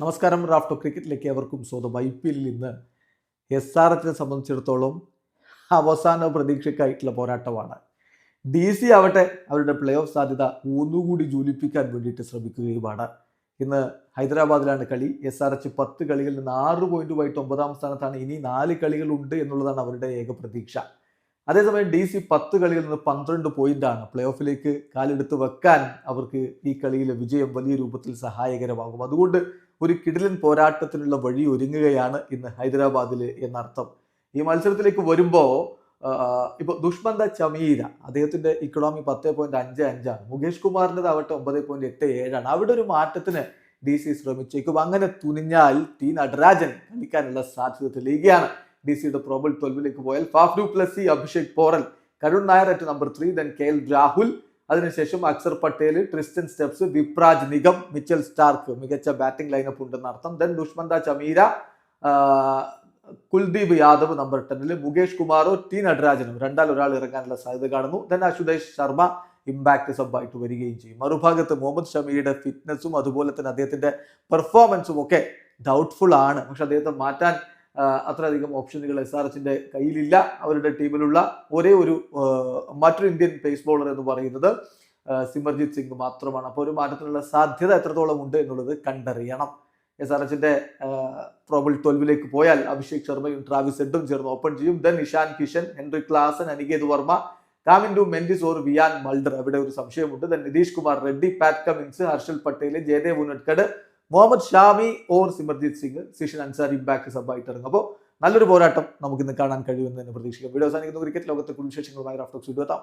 നമസ്കാരം റാഫ്റ്റോ ക്രിക്കറ്റിലേക്ക് അവർക്കും സ്വന്തം ഐ പി എല്ലിൽ ഇന്ന് എസ് ആർ എച്ചിനെ സംബന്ധിച്ചിടത്തോളം അവസാന പ്രതീക്ഷയ്ക്കായിട്ടുള്ള പോരാട്ടമാണ്. ഡി സി ആവട്ടെ അവരുടെ പ്ലേ ഓഫ് സാധ്യത ഒന്നുകൂടി ജൂലിപ്പിക്കാൻ വേണ്ടിയിട്ട് ശ്രമിക്കുകയുമാണ്. ഇന്ന് ഹൈദരാബാദിലാണ് കളി. എസ് ആർ എച്ച് പത്ത് കളികളിൽ നിന്ന് ആറ് പോയിന്റുമായിട്ട് ഒമ്പതാം സ്ഥാനത്താണ്. ഇനി നാല് കളികളുണ്ട് എന്നുള്ളതാണ് അവരുടെ ഏക പ്രതീക്ഷ. അതേസമയം ഡി സി പത്ത് കളിയിൽ നിന്ന് പന്ത്രണ്ട് പോയിന്റാണ് പ്ലേ ഓഫിലേക്ക് കാലെടുത്ത് വെക്കാൻ അവർക്ക് ഈ കളിയിലെ വിജയം വലിയ രൂപത്തിൽ സഹായകരമാകും. അതുകൊണ്ട് ഒരു കിടിലൻ പോരാട്ടത്തിനുള്ള വഴി ഒരുങ്ങുകയാണ് ഇന്ന് ഹൈദരാബാദിൽ എന്നർത്ഥം. ഈ മത്സരത്തിലേക്ക് വരുമ്പോൾ ഇപ്പോൾ ദുഷ്മന്ത ചമീര അദ്ദേഹത്തിന്റെ ഇക്കണോമി പത്ത് പോയിന്റ് അഞ്ച് അഞ്ചാണ് മുകേഷ് കുമാറിന്റെ ആവട്ടെ ഒമ്പത് പോയിന്റ് എട്ട് ഏഴാണ് അവിടെ ഒരു മാറ്റത്തിന് ഡി സി ശ്രമിച്ചേക്കും. അങ്ങനെ തുനിഞ്ഞാൽ ടി നടരാജൻ കളിക്കാനുള്ള സാധ്യത തെളിയുകയാണ്. ഡി സിയുടെ പ്രോബൽ ട്വൽവിലേക്ക് പോയാൽ Faf du Plessis C Abhishek Porel. Karun Nair at number three then K L Rahul. അതിനുശേഷം Axar Patel Tristan Stubbs Vipraj Nigam Mitchell Starc. മികച്ച ബാറ്റിംഗ് ലൈനപ്പ് ഉണ്ടെന്ന് അർത്ഥം. ദെൻ ദുഷ്മന്ത ചമീര കുൽദീപ് യാദവ് നമ്പർ ടെന്നിൽ മുകേഷ് കുമാറോ ടി നടരാജനും രണ്ടാൽ ഒരാൾ ഇറങ്ങാനുള്ള സാധ്യത കാണുന്നു. ദെൻ അശുതേഷ് ശർമ്മ ഇമ്പാക്ട് സബായിട്ട് വരികയും ചെയ്യും. മറുഭാഗത്ത് മുഹമ്മദ് ഷമിയുടെ ഫിറ്റ്നസും അതുപോലെ തന്നെ അദ്ദേഹത്തിന്റെ പെർഫോമൻസും ഒക്കെ ഡൗട്ട്ഫുൾ ആണ്. പക്ഷെ അദ്ദേഹത്തെ മാറ്റാൻ അത്രയധികം ഓപ്ഷനുകൾ എസ് ആർ എച്ചിന്റെ കയ്യിലില്ല. അവരുടെ ടീമിലുള്ള ഒരേ ഒരു മറ്റൊരു ഇന്ത്യൻ പേസ് ബോളർ എന്ന് പറയുന്നത് സിമർജിത് സിംഗ് മാത്രമാണ്. അപ്പോൾ ഒരു മാറ്റത്തിനുള്ള സാധ്യത എത്രത്തോളം ഉണ്ട് എന്നുള്ളത് കണ്ടറിയണം. എസ് ആർ എച്ചിന്റെ പ്രോബിൾ ട്വൽവിലേക്ക് പോയാൽ അഭിഷേക് ശർമ്മയും ട്രാവിസ് ഹെഡും ചേർന്ന് ഓപ്പൺ ചെയ്യും. Then Ishan Kishan Heinrich Klaasen Aniket Varma Kamindu Mendis or Wiaan Mulder അവിടെ ഒരു സംശയമുണ്ട്. Then Nitish Kumar Reddy Pat Cummins Harshal Patel Jaydev Unadkat Mohammed Shami or Simarjeet Singh Zeeshan Ansari back സബായിട്ട് ഇറങ്ങും. അപ്പോൾ നല്ലൊരു പോരാട്ടം നമുക്ക് ഇന്ന് കാണാൻ കഴിയുമെന്ന് തന്നെ പ്രതീക്ഷിക്കാം. വീഡിയോ അവസാനിക്കുന്ന. ക്രിക്കറ്റ് ലോകത്തെ കുടുംബ വിശേഷങ്ങളുമായി റാഫ്റ്റോക്സ് എത്താം